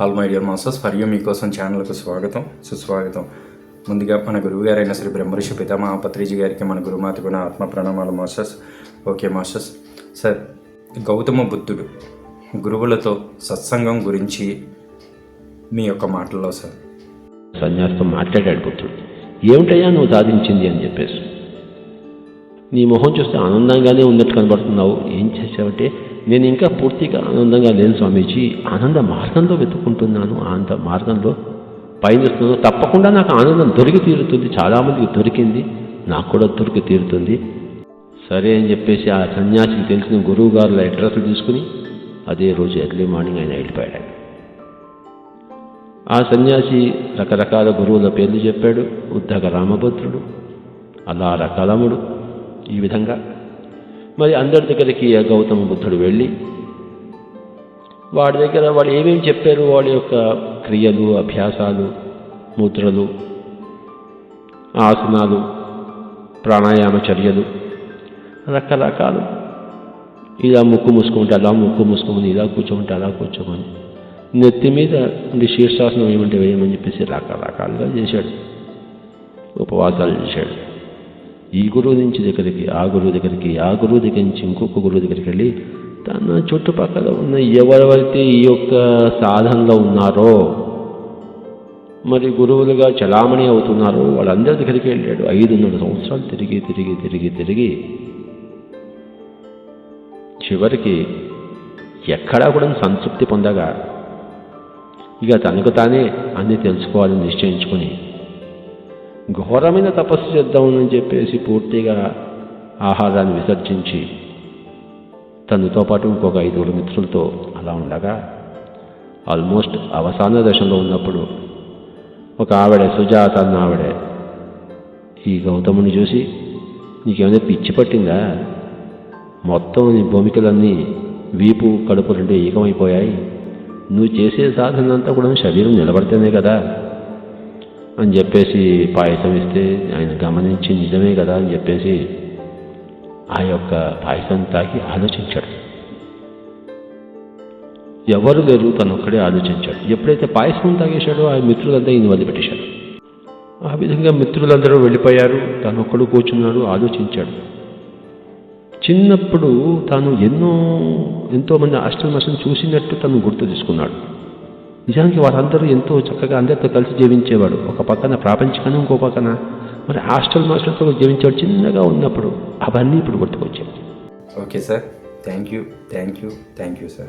All my dear masters for you మీకోసం ఛానల్కు స్వాగతం సుస్వాగతం. ముందుగా మన గురువు గారైన శ్రీ బ్రహ్మర్షి పితామహ పత్రిజీ గారికి మన గురుమాత గుణ ఆత్మ ప్రణామాలు masters. Okay masters. Sir Gautama బుద్ధుడు గురువులతో సత్సంగం గురించి మీ యొక్క మాటల్లో సార్. సన్యాసితో మాట్లాడాడు బుద్ధుడు. ఏమిటయ్యా నువ్వు సాధించింది అని చెప్పేసి? నీ మొహం చూస్తే ఆనందంగానే ఉన్నట్టు కనబడుతున్నావు. ఏం చేసావంటే నేను ఇంకా పూర్తిగా ఆనందంగా లేను స్వామీజీ. ఆనంద మార్గంలో వెతుక్కుంటున్నాను. ఆనంద మార్గంలో పయనిస్తున్నాను తప్పకుండా నాకు ఆనందం దొరికి తీరుతుంది. చాలామందికి దొరికింది. నాకు కూడా దొరికి తీరుతుంది. సరే అని చెప్పేసి ఆ సన్యాసికి తెలిసిన గురువు గారుల అడ్రస్ తీసుకుని అదే రోజు ఎర్లీ మార్నింగ్ ఆయన వెళ్ళిపోయాడు. ఆ సన్యాసి రకరకాల గురువుల పేర్లు చెప్పాడు. ఉద్దక రామభద్రుడు అలా రకలముడు. ఈ విధంగా. మరి అందరి దగ్గరికి ఆ గౌతమ బుద్ధుడు వెళ్ళి వాడి దగ్గర వాళ్ళు ఏమేమి చెప్పారు? వాళ్ళ యొక్క క్రియలు అభ్యాసాలు ముద్రలు ఆసనాలు ప్రాణాయామ చర్యలు రకరకాలు. ఇలా ముక్కు మూసుకుంటే అలా ముక్కు మూసుకోమని ఇలా కూర్చోమంటే అలా కూర్చోమని. నెత్తి మీద ఉండి శీర్షాసనం ఏమంటే వేయమని చెప్పేసి రకరకాలుగా చేశాడు. ఉపవాసాలు చేశాడు. ఈ గురువు నుంచి దగ్గరికి ఆ గురువు దగ్గరికి ఆ గురువు దగ్గర నుంచి ఇంకొక గురువు దగ్గరికి వెళ్ళి తన చుట్టుపక్కల ఉన్న ఎవరెవరైతే ఈ యొక్క సాధనలో ఉన్నారో మరి గురువులుగా చలామణి అవుతున్నారో వాళ్ళందరి దగ్గరికి వెళ్ళాడు. ఐదున్నర సంవత్సరాలు తిరిగి తిరిగి తిరిగి తిరిగి చివరికి ఎక్కడా కూడా సంతృప్తి పొందగా ఇక తనకు తానే అన్నీ తెలుసుకోవాలని నిశ్చయించుకొని ఘోరమైన తపస్సు చేద్దామని చెప్పేసి పూర్తిగా ఆహారాన్ని విసర్జించి తనతో పాటు ఇంకొక ఐదుగురు మిత్రులతో అలా ఉండగా ఆల్మోస్ట్ అవసాన దశలో ఉన్నప్పుడు ఒక ఆవిడ సుజాత అన్న ఆవిడ ఈ గౌతముని చూసి నీకేమైనా పిచ్చి పట్టిందా? మొత్తం నీ భూమికలన్నీ వీపు కడుపు రెండు ఏకమైపోయాయి. నువ్వు చేసే సాధనంతా కూడా శరీరం నిలబడితేనే కదా. అని చెప్పేసి పాయసం ఇస్తే ఆయన గమనించి నిజమే కదా అని చెప్పేసి ఆ యొక్క పాయసం తాగి ఆలోచించాడు. ఎవరు లేరు తను ఒక్కడే ఆలోచించాడు. ఎప్పుడైతే పాయసం తాగేశాడో ఆ మిత్రులంతా ఈయన వదిలిపెట్టేశాడు ఆ విధంగా మిత్రులందరూ వెళ్ళిపోయారు. తను ఒక్కడు కూర్చున్నాడు ఆలోచించాడు. చిన్నప్పుడు తాను ఎన్నో ఎంతోమంది ఆశ్రమం చూసినట్టు తను గుర్తు తీసుకున్నాడు. నిజానికి వారందరూ ఎంతో చక్కగా అందరితో కలిసి జీవించేవాడు. ఒక పక్కన ప్రాపంచికను ఇంకో పక్కన మరి హాస్టల్ మాస్టర్తో జీవించేవాడు చిన్నగా ఉన్నప్పుడు అవన్నీ ఇప్పుడు గుర్తుకొచ్చాయి. Okay sir. Thank you thank you thank you sir.